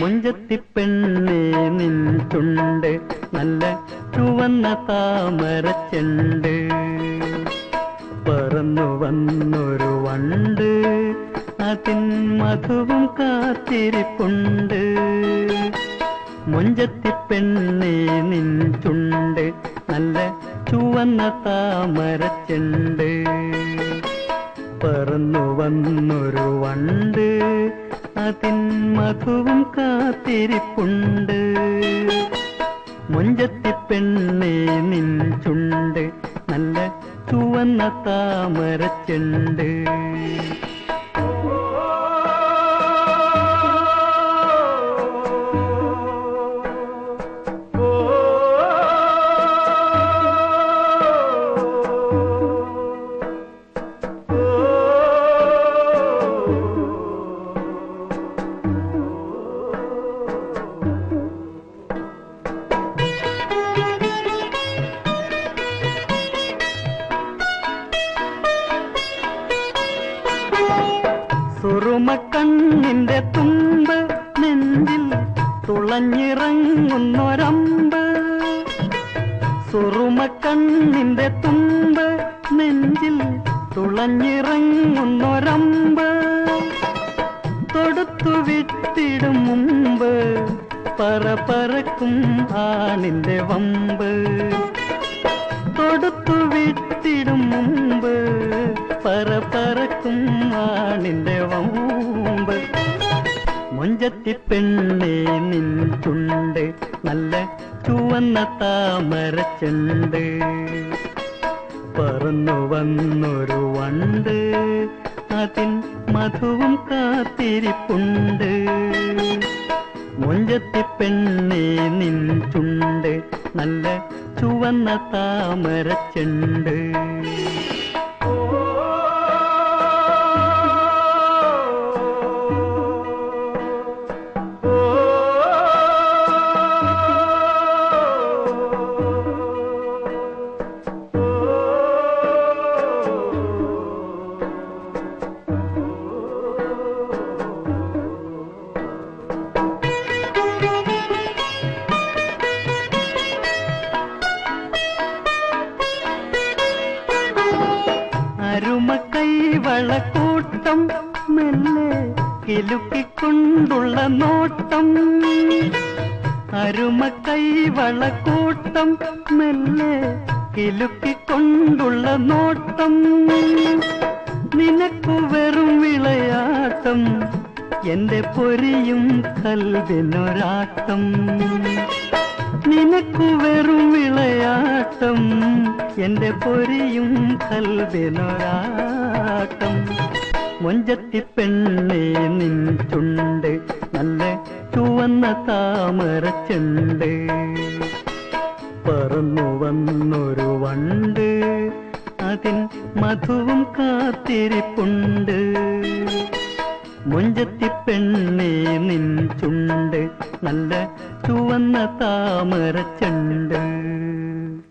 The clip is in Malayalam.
മുഞ്ചത്തി പെണ്ണേ നിൻ ചുണ്ട് നല്ല ചുവന്ന താമരച്ചെണ്ട് പറന്നു വന്നൊരു വണ്ട്. അതിൻ മധുവും കാത്തിരിപ്പുണ്ട്. മുഞ്ചത്തി പെണ്ണേ നിൻ ചുണ്ട് നല്ല ചുവന്ന താമരച്ചെണ്ട് പറന്നു വന്നൊരു വണ്ട്. അതിൻ മധുവും കാത്തിരിപ്പുണ്ട്. മുഞ്ചത്തി പെണ്ണേ നിൻ ചുണ്ട് നല്ല ചുവന്ന താമരച്ചെണ്ട്. സുറുമക്കണ്ണിന്റെ തുമ്പ് നെഞ്ചിൽ തുളഞ്ഞിറങ്ങുന്നൊരമ്പ്. സുറുമക്കണ്ണിന്റെ തുമ്പ് നെഞ്ചിൽ തുളഞ്ഞിറങ്ങുന്നൊരമ്പ്. തൊടുത്തു വിട്ടിടും മുമ്പ് പറ പറക്കും ആണിന്റെ വമ്പ്. തൊടുത്തു വിട്ടിടും മുമ്പ് പറ പറക്കും ആണിന്റെ മുഞ്ചത്തി പെണ്ണേ നിൻ ചുണ്ട് നല്ല ചുവന്ന താമരച്ചുണ്ട് പറന്നു വന്നൊരു വണ്ട് അതിൻ മധുവും കാത്തിരിപ്പുണ്ട്. മുഞ്ചത്തി പെണ്ണേ നിൻ ചുണ്ട് നല്ല ചുവന്ന താമരച്ചുണ്ട് അരുമ കൈവളക്കൂട്ടം മെല്ലെ കിലുക്കിക്കൊണ്ടുള്ള നോട്ടം. അരുമ കൈവളക്കൂട്ടം മെല്ലെ കിലുക്കിക്കൊണ്ടുള്ള നോട്ടം. നിനക്കു വെറും വിളയാട്ടം എന്റെ പൊരിയും കൽവിനൊരാട്ടം. നിനക്കു വെറും വിളയാട്ടം എന്റെ പൊരിയും കൽവിനൊരാട്ടം മൊഞ്ചത്തി പെണ്ണേ നിൻ ചുണ്ട് നല്ല ചുവന്ന താമര ചെണ്ട്. പറന്നു വന്നൊരു വണ്ട് അതിൻ മധുവും കാത്തിരിപ്പുണ്ട്. മുഞ്ചത്തി പെണ്ണേ നിൻ ചുണ്ട് നല്ല ചുവന്ന താമരച്ചുണ്ട്.